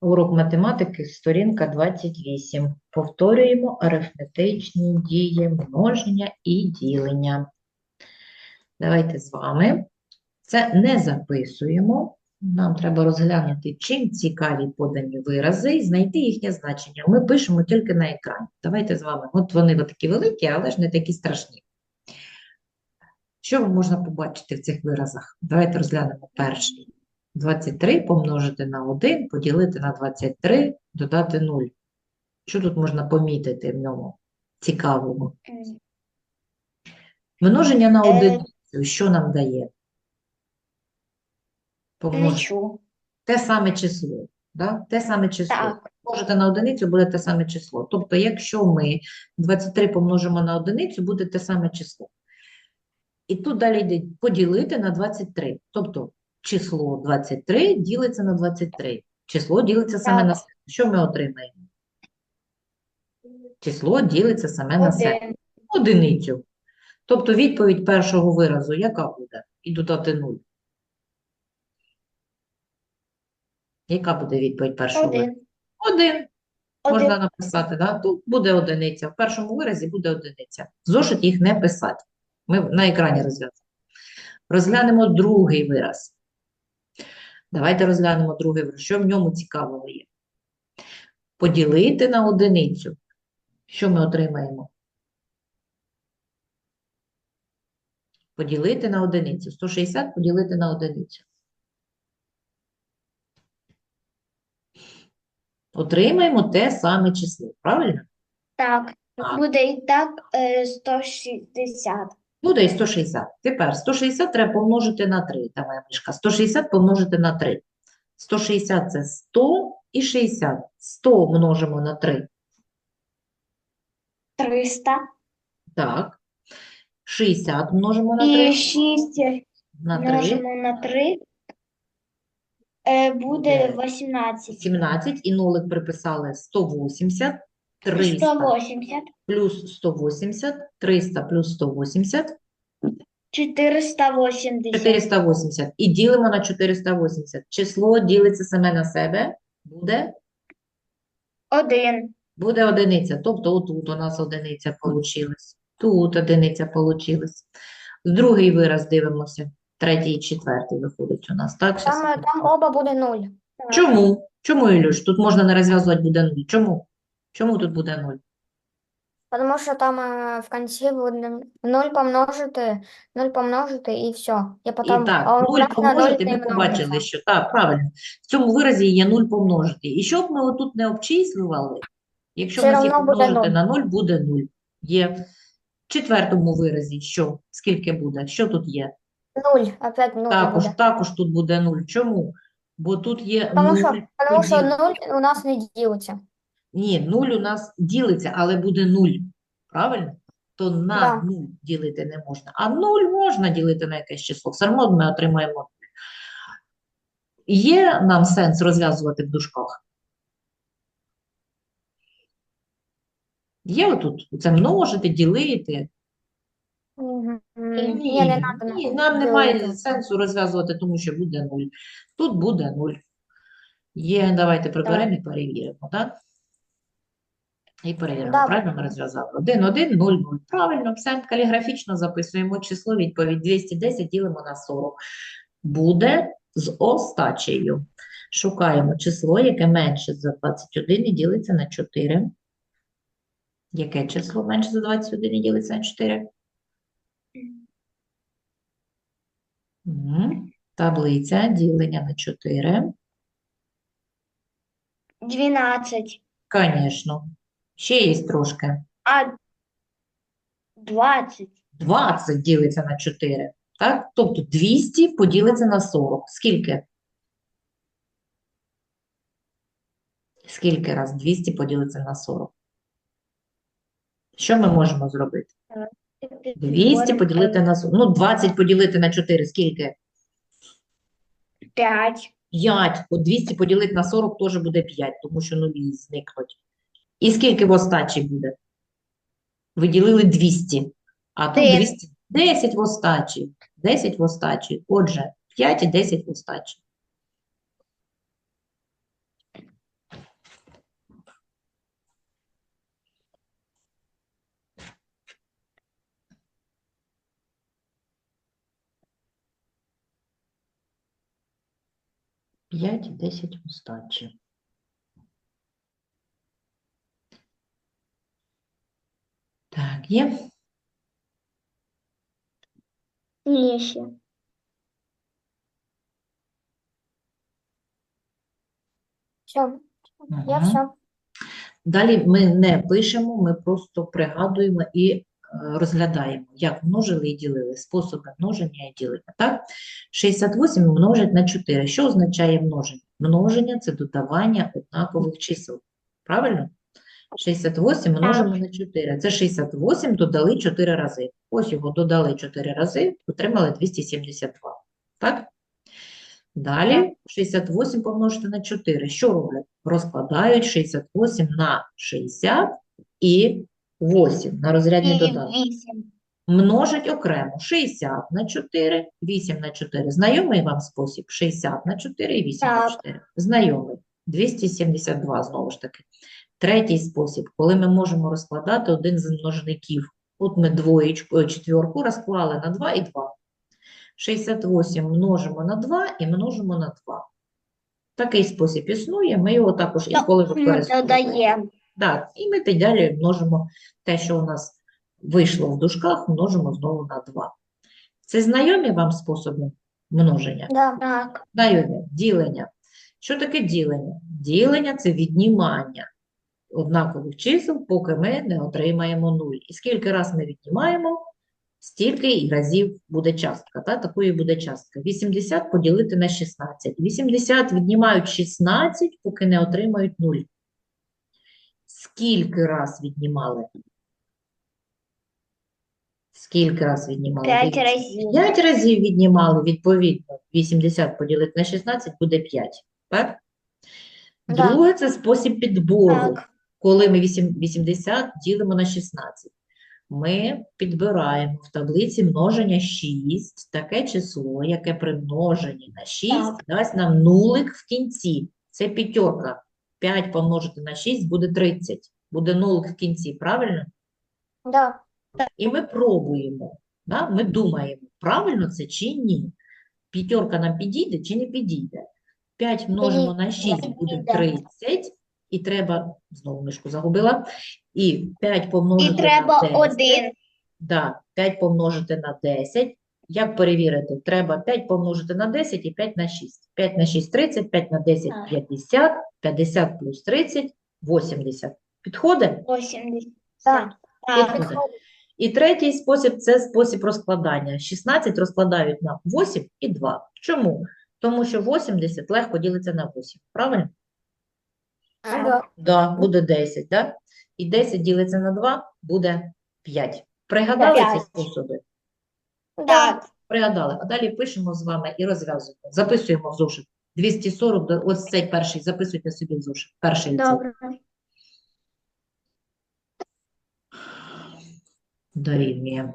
Урок математики, сторінка 28. Повторюємо арифметичні дії множення і ділення. Давайте з вами це не записуємо. Нам треба розглянути, чим цікаві подані вирази і знайти їхнє значення. Ми пишемо тільки на екрані. Давайте з вами. От вони такі великі, але ж не такі страшні. Що можна побачити в цих виразах? Давайте розглянемо перший. 23 помножити на 1, поділити на 23, додати 0. Що тут можна помітити в ньому цікавого? Множення на Е. одиницю, що нам дає? Помножити те саме число. Да? Те саме число. Так. Помножити на одиницю буде те саме число. Тобто, якщо ми 23 помножимо на одиницю, буде те саме число. І тут далі йде поділити на 23. Тобто число 23 ділиться на 23. Число ділиться саме на себе. Що ми отримаємо? Число ділиться саме на себе. Одиницю. Тобто відповідь першого виразу яка буде? І додати 0. Яка буде відповідь першого виразу? Один. Один. Можна написати, да? Тут буде одиниця. В першому виразі буде одиниця. Зошит їх не писати. Ми на екрані розглянемо. Розглянемо другий вираз. Давайте розглянемо другий вираз. Що в ньому цікавого є? Поділити на одиницю. Що ми отримаємо? Поділити на одиницю. 160 поділити на одиницю. Отримаємо те саме число, правильно? Так. Буде і так е, 160. Буде і 160. Тепер 160 треба помножити на 3. Та моя мишка. 160 помножити на 3. 160 – це 100 і 60. 100 множимо на 3. 300. Так. 60 множимо на 3. І 6 На 3. множимо на 3. Е, Буде 18. 17. І нолик приписали 180. 300 180. плюс 180. 300 плюс 180. 480. 480. І ділимо на 480. Число ділиться саме на себе. Буде? 1. Буде одиниця, тобто отут у нас одиниця получилась, тут одиниця получилась. Другий вираз дивимося, третій і четвертий виходить у нас, так? Щас Там, там оба буде нуль. Чому? Чому, Ілюш? Тут можна не розв'язувати буде нуль. Чому? Чому тут буде нуль? Тому що там е, в кінці буде нуль помножити, нуль помножити і все. І І потім так, а, 0 умножити помножити, нуль ми побачили, множиться. що так, правильно. В цьому виразі є 0 помножити. І щоб ми отут не обчислювали, якщо Все равно буде помножити нуль. на 0, буде 0. Є. В четвертому виразі що? Скільки буде? Що тут є? Нуль, опять нуль Також, буде. також тут буде 0. Чому? Бо тут є Тому 0 що, тому що поділ- нуль у нас не ділиться. Ні, 0 у нас ділиться, але буде 0. Правильно? То на Да. 0 ділити не можна. А 0 можна ділити на якесь число. Все одно ми отримаємо Є нам сенс розв'язувати в дужках? Є отут? Це множити, ділити? Мгм. Ні, Ні, не надо ні, нам немає сенсу розв'язувати, тому що буде 0. Тут буде 0. Є, давайте приберемо і перевіримо, так? І перевіримо, Да, правильно ми розв'язали? 1, 1, 0, 0. Правильно, все каліграфічно записуємо число, відповідь 210 ділимо на 40. Буде з остачею. Шукаємо число, яке менше за 21 і ділиться на 4. Яке число менше за 21 і ділиться на 4? Таблиця ділення на 4. 12. Звісно. Ще є трошки. А 20. 20 ділиться на 4. Так? Тобто 200 поділиться на 40. Скільки? Скільки раз 200 поділиться на 40? Що ми можемо зробити? 200 поділити на 40. Ну, 20 поділити на 4. Скільки? 5. 5. От 200 поділити на 40 теж буде 5, тому що нулі зникнуть. І скільки в остачі буде? Виділили 200. А тут 200. 10 в остачі. 10 в остачі. Отже, 5 і 10 в остачі. П'ять і десять в. Є. Є ще. Все, я все. Далі ми не пишемо, ми просто пригадуємо і е, розглядаємо, як множили і ділили, способи множення і ділення. Так? 68 множить на 4. Що означає множення? Множення – це додавання однакових чисел. Правильно? 68 множимо на 4. Це 68 додали 4 рази. Ось його додали 4 рази, отримали 272. Так? Далі 68 помножити на 4. Що роблять? Розкладають 68 на 60 і 8 на розрядні вісім. Множить окремо 60 на 4, 8 на 4. Знайомий вам спосіб? 60 на 4 і 8 на 4. Знайомий. 272 знову ж таки. Третій спосіб, коли ми можемо розкладати один з множників. От ми двоєчку, е, четвірку розклали на 2 і 2. 68 множимо на 2 і множимо на 2. Такий спосіб існує, ми його також інколи використовуємо. Так, і ми тоді далі множимо те, що у нас вийшло в дужках, множимо знову на 2. Це знайомі вам способи множення? Так. Знайомі. Ділення. Що таке ділення? Ділення – це віднімання однакових чисел, поки ми не отримаємо 0. І скільки раз ми віднімаємо, стільки і разів буде частка. Та? Такою буде частка. 80 поділити на 16. 80 віднімають 16, поки не отримають 0. Скільки раз віднімали? Скільки раз віднімали? П'ять разів. 5 разів віднімали, відповідно, 80 поділити на 16 буде 5. Так? Да. Друге – це спосіб підбору, Так. Коли ми 80 ділимо на 16. Ми підбираємо в таблиці множення 6 таке число, яке при множенні на 6 Так. дасть нам нулик в кінці. Це п'ятерка. 5 помножити на 6 буде 30. Буде нулик в кінці, правильно? Да. І ми пробуємо, да? Ми думаємо, правильно це чи ні. П'ятерка нам підійде чи не підійде. 5 множимо на 6 буде 30, і треба, знову мишку загубила, і 5 помножити І на треба 10. один. Да, 5 помножити на 10. Як перевірити? Треба 5 помножити на 10 і 5 на 6. 5 на 6 – 30, 5 на 10 Так. – 50, 50 плюс 30 – 80. Підходить? 80. Так. Так. Підходить. І третій спосіб – це спосіб розкладання. 16 розкладають на 8 і 2. Чому? Тому що 80 легко ділиться на 8. Правильно? Да. Да, буде 10, да? І 10 ділиться на 2 буде 5. Пригадали ці способи? Так. Пригадали. А далі пишемо з вами і розв'язуємо. Записуємо в зошит. 240, до- ось цей перший, записуйте собі в зошит. Перший цей. Добре. Дорівнює.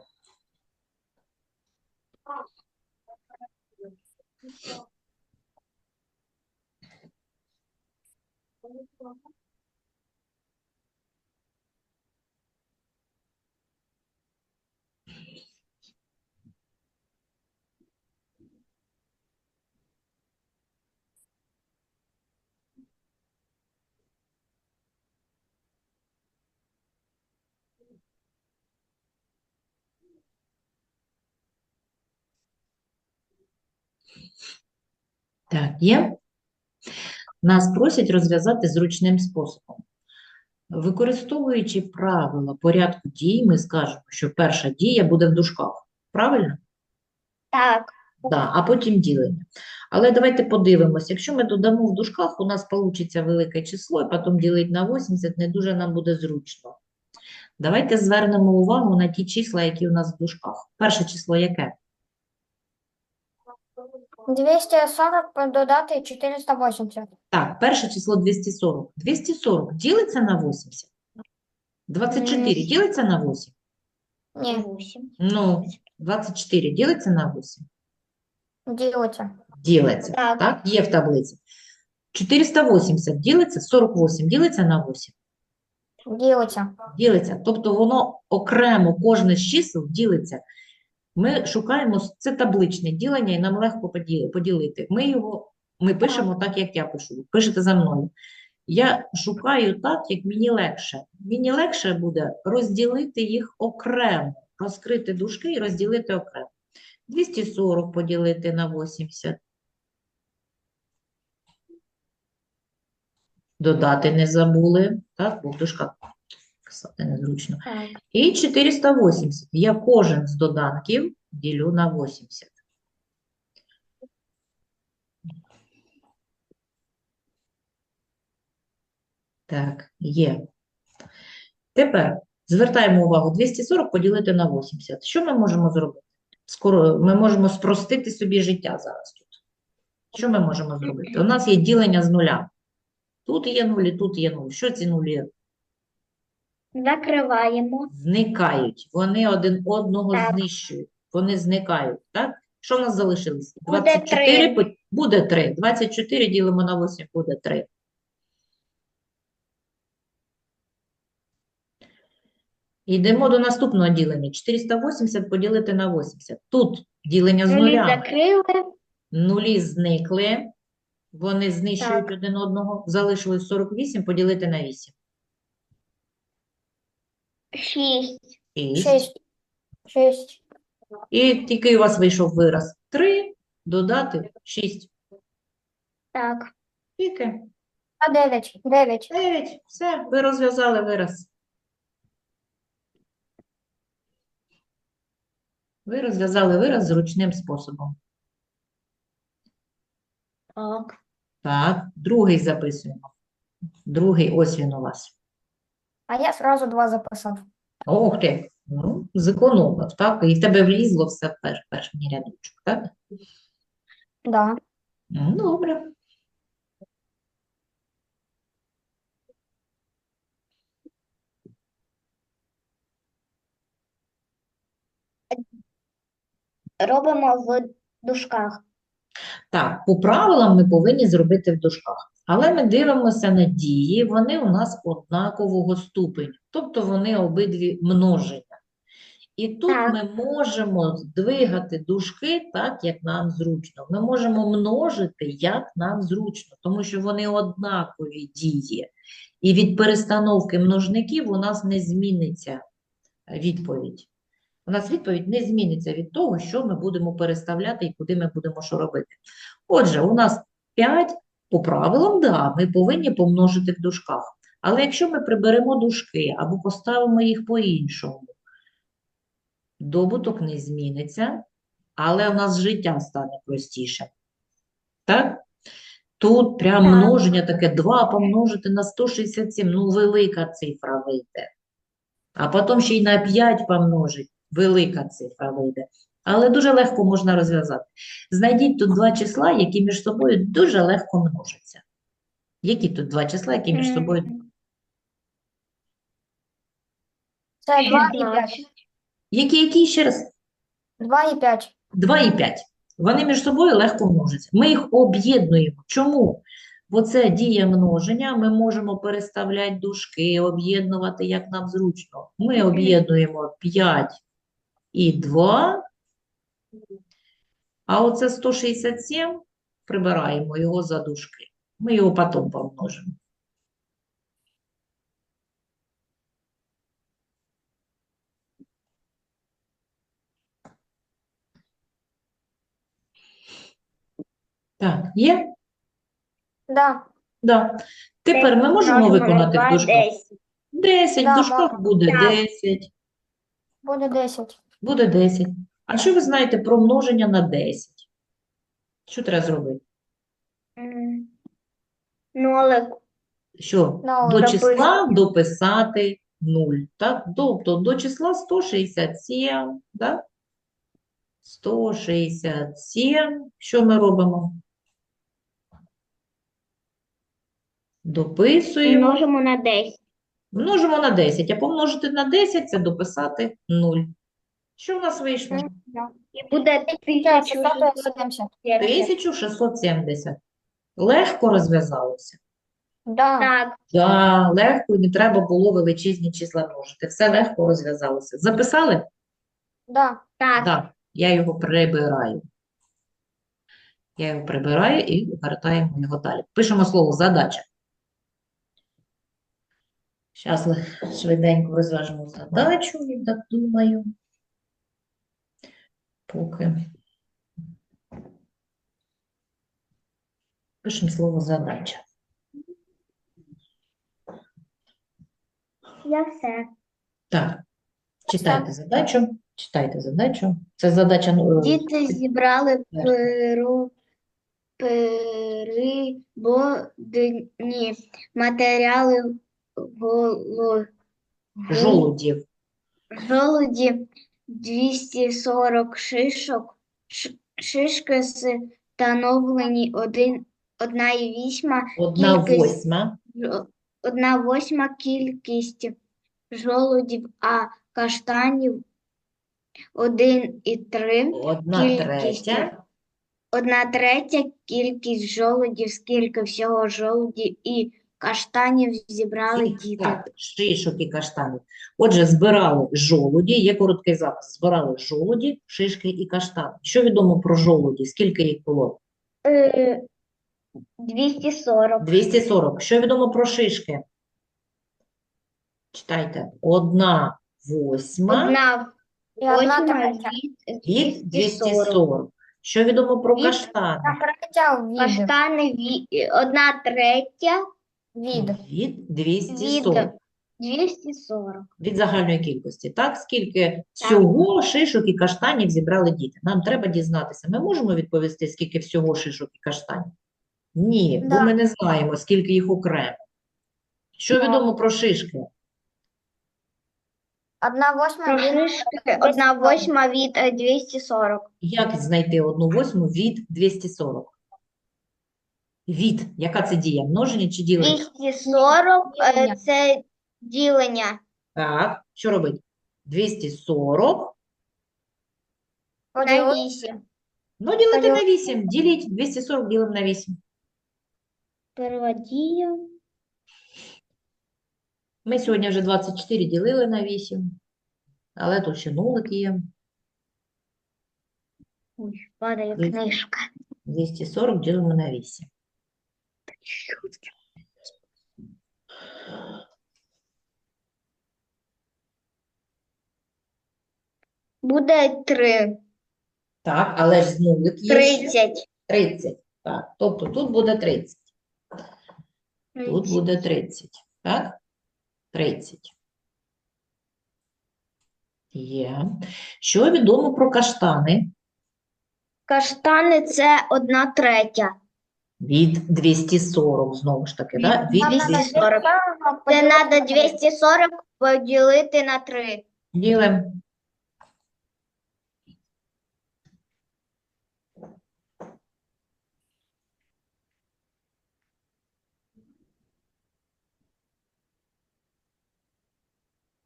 Так, є. Нас просять розв'язати зручним способом. Використовуючи правила порядку дій, ми скажемо, що перша дія буде в дужках. Правильно? Так. Да, а потім ділення. Але давайте подивимося, якщо ми додамо в дужках, у нас вийде велике число, і потім ділити на 80 не дуже нам буде зручно. Давайте звернемо увагу на ті числа, які у нас в дужках. Перше число яке? 240 додати 480. Так, перше число 240. 240 ділиться на 80? 24 Ні. ділиться на 8? Ні, 8. Ну, 24 ділиться на 8? ділиться. Ділиться. Так. Так, є в таблиці. 480 ділиться, 48 ділиться на 8? Ділиться. Ділиться. Тобто воно окремо, кожне з чисел ділиться. Ми шукаємо, це табличне ділення, і нам легко поділити. Ми його Ми пишемо так, як я пишу. Пишете за мною. Я шукаю так, як мені легше. Мені легше буде розділити їх окремо, розкрити дужки і розділити окремо. 240 поділити на 80. Додати не забули, так, бо в дужках писати незручно. Так. І 480. Я кожен з доданків ділю на 80. Так, є. Тепер звертаємо увагу 240 поділити на 80. Що ми можемо зробити? Скоро ми можемо спростити собі життя зараз тут. Що ми можемо зробити? У нас є ділення з нуля. Тут є нулі, тут є нуль. Що ці нулі Закриваємо. зникають. Вони один одного Так. знищують. Вони зникають, так? Що в нас залишилось? Буде 24 три. по- буде 3. 24 ділимо на 8 буде 3. Йдемо до наступного ділення. 480 поділити на 80. Тут ділення з Нулі нуля. закрили. Нулі зникли. Вони знищують Так. один одного. Залишилось 48 поділити на 8. Шість. 6. Шесть. Шесть. І тільки у вас вийшов вираз 3 додати 6. Так. Тільки А дев'ять. Дев'ять. 9. Все, ви розв'язали вираз. Ви розв'язали вираз зручним способом. Так. Так, другий записуємо. Другий, ось він у вас. А я сразу два записав. Ох ти, ну, зекономив, так? І в тебе влізло все в пер, перший рядочок, так? Да. Ну, Добре. Робимо в дужках. Так, по правилам ми повинні зробити в дужках. Але ми дивимося на дії, вони у нас однакового ступеню, тобто вони обидві множення. І тут Так. ми можемо здвигати дужки так, як нам зручно. Ми можемо множити, як нам зручно, тому що вони однакові дії. І від перестановки множників у нас не зміниться відповідь. У нас відповідь не зміниться від того, що ми будемо переставляти і куди ми будемо що робити. Отже, у нас 5 по правилам, да, ми повинні помножити в дужках. Але якщо ми приберемо дужки або поставимо їх по-іншому, добуток не зміниться, але у нас життя стане простіше. Так? Тут прям множення таке 2 помножити на 167, ну велика цифра вийде. А потім ще й на 5 помножить, велика цифра вийде. Але дуже легко можна розв'язати. Знайдіть тут два числа, які між собою дуже легко множаться. Які тут два числа, які між собою Це два і шістнадцять. п'ять. Які, які ще раз? Два і п'ять. 2 і 5. Вони між собою легко множаться. Ми їх об'єднуємо. Чому? Бо це дія множення, ми можемо переставляти дужки, об'єднувати, як нам зручно. Ми об'єднуємо 5 і 2, а оце 167 прибираємо його за дужки. Ми його потім помножимо. Так, є? Да. Да. Тепер ми можемо виконати в дужках? десять. 10, в Да, дужках да. буде Так. 10, Буде десять. буде 10. А що ви знаєте про множення на 10? Що треба зробити? Нолик. Що? Ну, До числа дописати 0, так? Тобто до числа 167, так? 167. Що ми робимо? Дописуємо. Множимо на десять. Множимо на 10, а помножити на 10 – це дописати 0. Що в нас вийшло? І буде Це тисячу 670. 1670. Легко розв'язалося. Да. Так. Да, легко, і не треба було величезні числа множити. Все легко розв'язалося. Записали? Да. Так. Так, я його прибираю. Я його прибираю і вертаємо його далі. Пишемо слово задача. Зараз швиденько розв'яжемо задачу, я так думаю. Поки. Пишемо слово задача. Я все. Так, читайте задачу, читайте задачу. Це задача, ну, е, Діти зібрали перу, перебодні матеріали голо, жолудів. жолуді 240 шишок, шишки встановлені один, одна і вісьма, Одна восьма. одна восьма кількість жолудів, а каштанів один і три. Одна Кількість. третя. Одна третя кількість жолудів, скільки всього жолудів і каштанів зібрали діти. Так, шишок і каштанів. Отже, збирали жолуді, є короткий запис. Збирали жолуді, шишки і каштани. Що відомо про жолуді? Скільки їх було? Е, 240. 240. Що відомо про шишки? Читайте. Одна восьма Одна І одна восьма третя. від від 240. 240. Що відомо про Від- каштани? Від, Каштани ві- одна третя від. Від 240. від 240. Від загальної кількості. Так, скільки всього шишок і каштанів зібрали діти? Нам треба дізнатися. Ми можемо відповісти, скільки всього шишок і каштанів? Ні, бо Да. ми не знаємо, скільки їх окремо. Що Да. відомо про шишки? Одна восьма від шишки одна восьма від е, 240. Як знайти одну восьму від 240? Від. Яка це дія? Множення чи ділення? 240 е, Ділення. це ділення. Так, що робить? 240. На 8. Ну, ділити на 8. Діліть 240 ділимо на 8. Перша дія. Ми сьогодні вже 24 ділили на 8. Але тут ще нулик є. Ой, падає книжка. 240 ділимо на 8. Буде 3. Так, але ж з нулик є ще 30. 30. Так, тобто тут буде 30. Тут буде 30. Так? 30. Є. Що відомо про каштани? Каштани це одна третя. Від 240, знову ж таки, да? Від Нам надо 240. 240 Це треба на 3. 240 поділити на 3. Ділимо.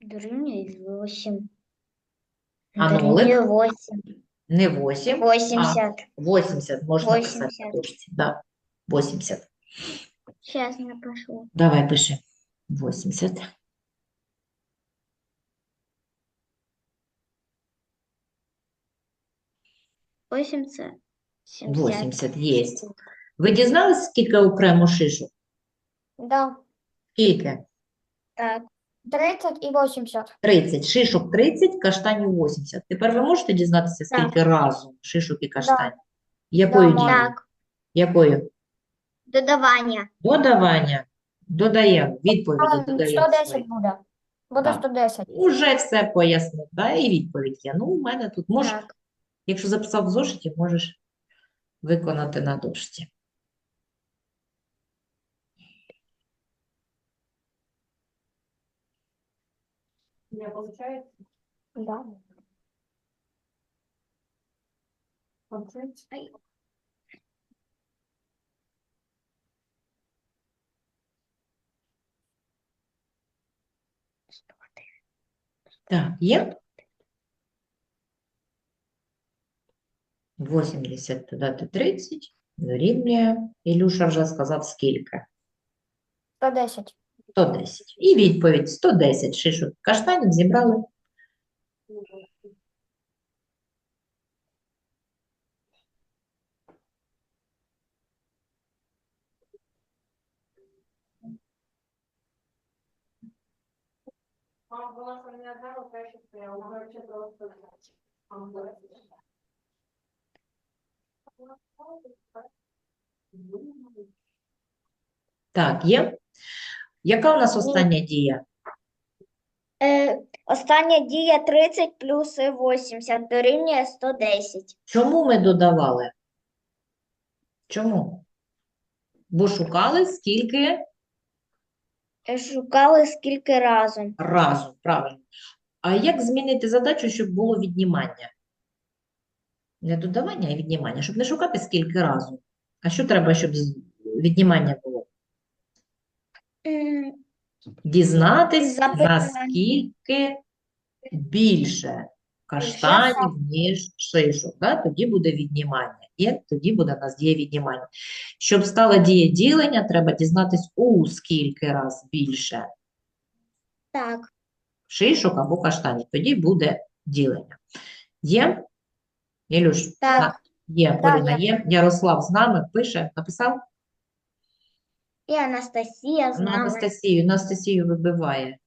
Дорівнює 8. А Дорівнює нолик? 8. Не 8, 80. 80 можна писати на 80. Да. 80. Зараз напишу. Давай пиши. 80. Восемь це 70. 80 є. Ви дізналися, скільки окремо шишок? Да. Скільки? Так. 30 і 80. 30. Шишок 30, каштанів 80. Тепер ви можете дізнатися, скільки разом шишок і каштанів? Якою дією? Так. Якою? Додавання. Додавання. Додаємо. Відповіді додаємо 110 свої. буде. Буде Так. 110. Уже все пояснив, да? І відповідь є. Ну, у мене тут можеш, Так. якщо записав в зошиті, можеш виконати на дошці. Меня получается? Да. Получается? Так, є? 80 додати 30 дорівнює. Ілюша вже сказав скільки. 110. 110. І відповідь 110 шишок каштанів зібрали. Вона просто. Так, є? Яка у нас остання дія? Е, остання дія 30 плюс 80 дорівнює 110. Чому ми додавали? Чому? Бо шукали скільки Шукали скільки разом. разом, правильно. А як змінити задачу, щоб було віднімання? Не додавання, а віднімання, щоб не шукати скільки разом. А що треба, щоб віднімання було? Дізнатись, за Запитання. скільки більше каштанів, ніж шишок. Да? Тоді буде віднімання. І тоді буде у нас дія віднімання. Щоб стала дія ділення, треба дізнатись у скільки раз більше Так, шишок або каштанів. Тоді буде ділення. Є? Ілюш? Так. На- Є, Так, Поліна, є. Ярослав з нами пише, написав? і Анастасія з нами. Анастасію, Анастасію вибиває.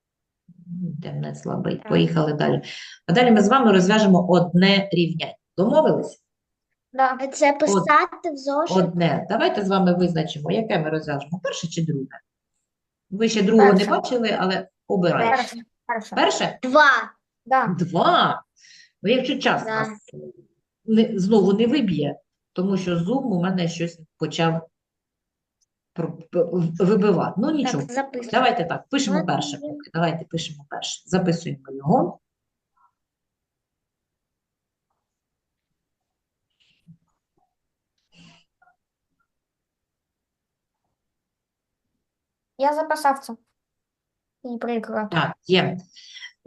Інтернет слабий. Так. Поїхали далі. А далі ми з вами розв'яжемо одне рівняння. Домовились? Да. Це писати в зошит. Одне. Давайте з вами визначимо, яке ми розв'яжемо. Перше чи друге? Ви ще другого не Перше. бачили, але обирайте. Перше. Перше. Перше? Два. Да. Два. Ну, якщо час Да. нас не, знову не виб'є, тому що Zoom у мене щось почав вибивати. Ну, нічого. Так, записуємо. Давайте так, пишемо перше поки. Давайте пишемо перше. Записуємо його. Я записав це. І приклад. Так, є.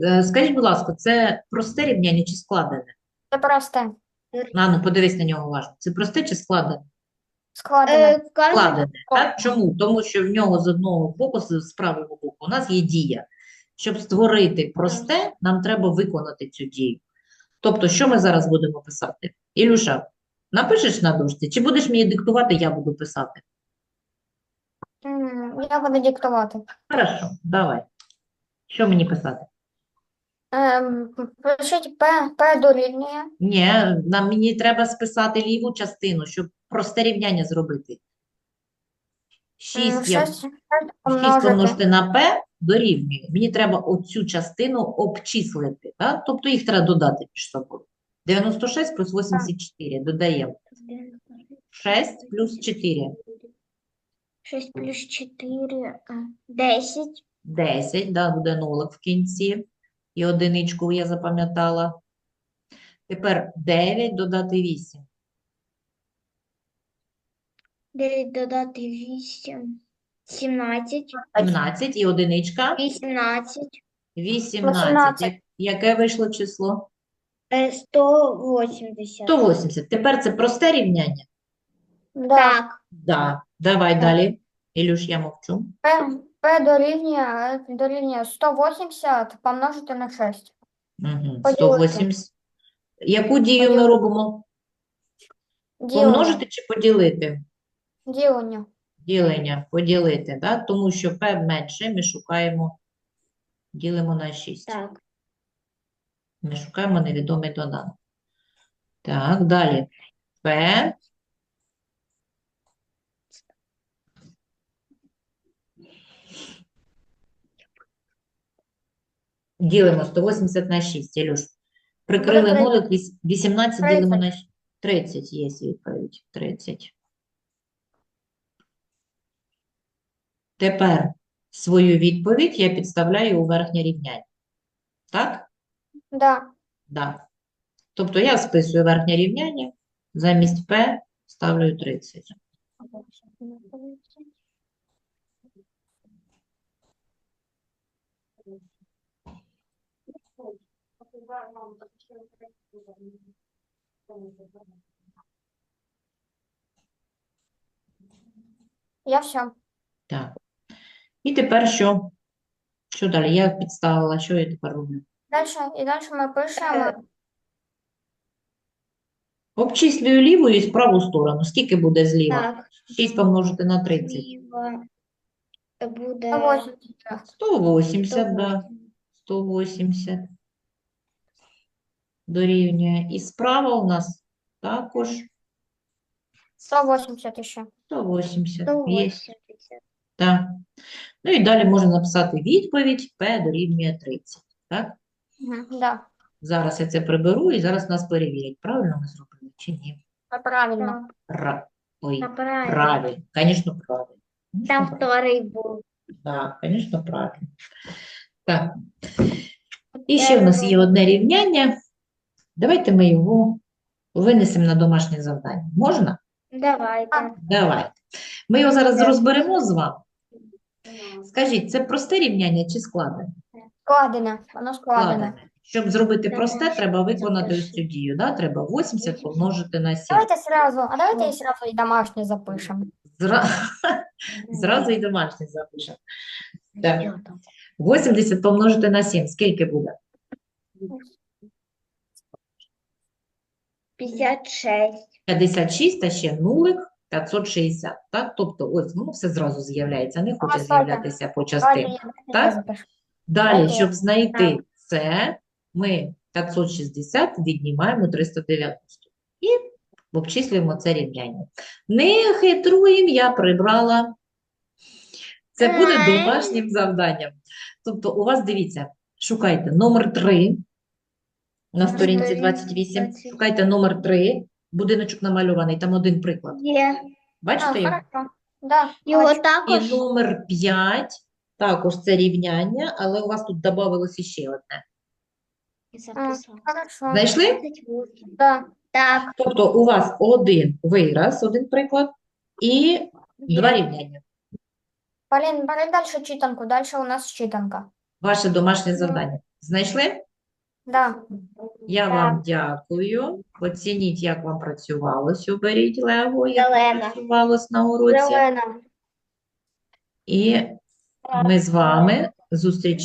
Е, Скажіть, будь ласка, це просте рівняння чи складене? Це просте. На, ну, подивись на нього уважно. Це просте чи складене? Складене. Е, Складене. Так? Чому? Тому що в нього з одного боку, з з правого боку, у нас є дія. Щоб створити просте, нам треба виконати цю дію. Тобто, що ми зараз будемо писати? Ілюша, напишеш на дошці, чи будеш мені диктувати, я буду писати? Я буду диктувати. Хорошо, давай. Що мені писати? Ем, Пишіть П, П дорівнює. Ні, нам мені треба списати ліву частину, щоб просте рівняння зробити. 6 я шість- шість 6 помножити. помножити на P дорівнює. Мені треба оцю частину обчислити. Так? Тобто їх треба додати між собою. 96 плюс 84 додаємо. 6 плюс 4. 6 плюс 4, 10. 10, да, буде нолик в кінці. І одиничку я запам'ятала. Тепер 9 додати 8. 9 додати 8. 17. 17 і одиничка. 18. 18. Я- Яке вийшло число? е, 180. 180. Тепер це просте рівняння? Да. Так. Да. Давай далі. Ілюш, я мовчу. П, П дорівнює, дорівнює 180 помножити на 6. Угу. Поділити. 180. Яку дію ми Поділити. робимо? Ділення. Помножити чи поділити? Ділення. Ділення, поділити, да? Тому що P менше, ми шукаємо, ділимо на 6. Так. Ми шукаємо невідомий доданок. Так, далі. P. Ділимо 180 на 6, Ілюш. Прикрили віс- 18 ділимо на 30. 30, є відповідь, 30. Тепер свою відповідь я підставляю у верхнє рівняння. Так? Да. Да. Тобто я списую верхнє рівняння, замість P ставлю 30. Я все. Так. І тепер що? Що далі? Я підставила, що я тепер роблю? Дальше, і далі ми пишемо Обчислюю ліву і праву сторону. Скільки буде зліва? Так. 6 помножити на 30. Зліва буде 180. 180, да. 180 дорівнює. І справа у нас також 180 ще. 180. Є. 180. Так. Ну і далі можна написати відповідь P дорівнює 30. Так? Да, Зараз я це приберу і зараз нас перевірять, правильно ми зробили чи ні. правильно. Ра... Ой, правильно. правильно. Звісно, правильно. Там второй був. Так, звісно, правильно. Так. І ще в нас є одне рівняння. Давайте ми його винесемо на домашнє завдання. Можна? Давайте. Давайте. Ми його зараз розберемо з вами. Скажіть, це просте рівняння чи складне? Складене, воно складене. Щоб зробити просте, треба виконати ось цю дію. Да? Треба 80 помножити на 7. Давайте сразу, а давайте і сразу і домашнє запишемо. Зра... Зразу і домашнє запишемо. Так. 80 помножити на 7. Скільки буде? 56. 56 та ще нулик 560. Так? Тобто, ось, ну, все зразу з'являється, не хоче з'являтися по частинам. Так? Далі, щоб знайти це, ми 560 віднімаємо 390 і обчислюємо це рівняння. Не хитруємо, я прибрала. Це буде домашнім завданням. Тобто, у вас, дивіться, шукайте номер 3 на сторінці три, 28. 28. Шукайте номер 3, будиночок намальований, там один приклад. Є. Бачите його? Да, Його бачу. І також. номер 5, також це рівняння, але у вас тут додавалось ще одне. Хорошо. Знайшли? Да. Так. Тобто у вас один вираз, один приклад, і два рівняння. Полин, бери дальше читанку. Дальше у нас читанка. Ваше домашнє завдання. Знайшли? Да. Я вам дякую. Оцініть, як вам працювалось. Оберіть Лего, як Зелена. працювалось на уроці. Зелена. І ми з вами зустрічаємося.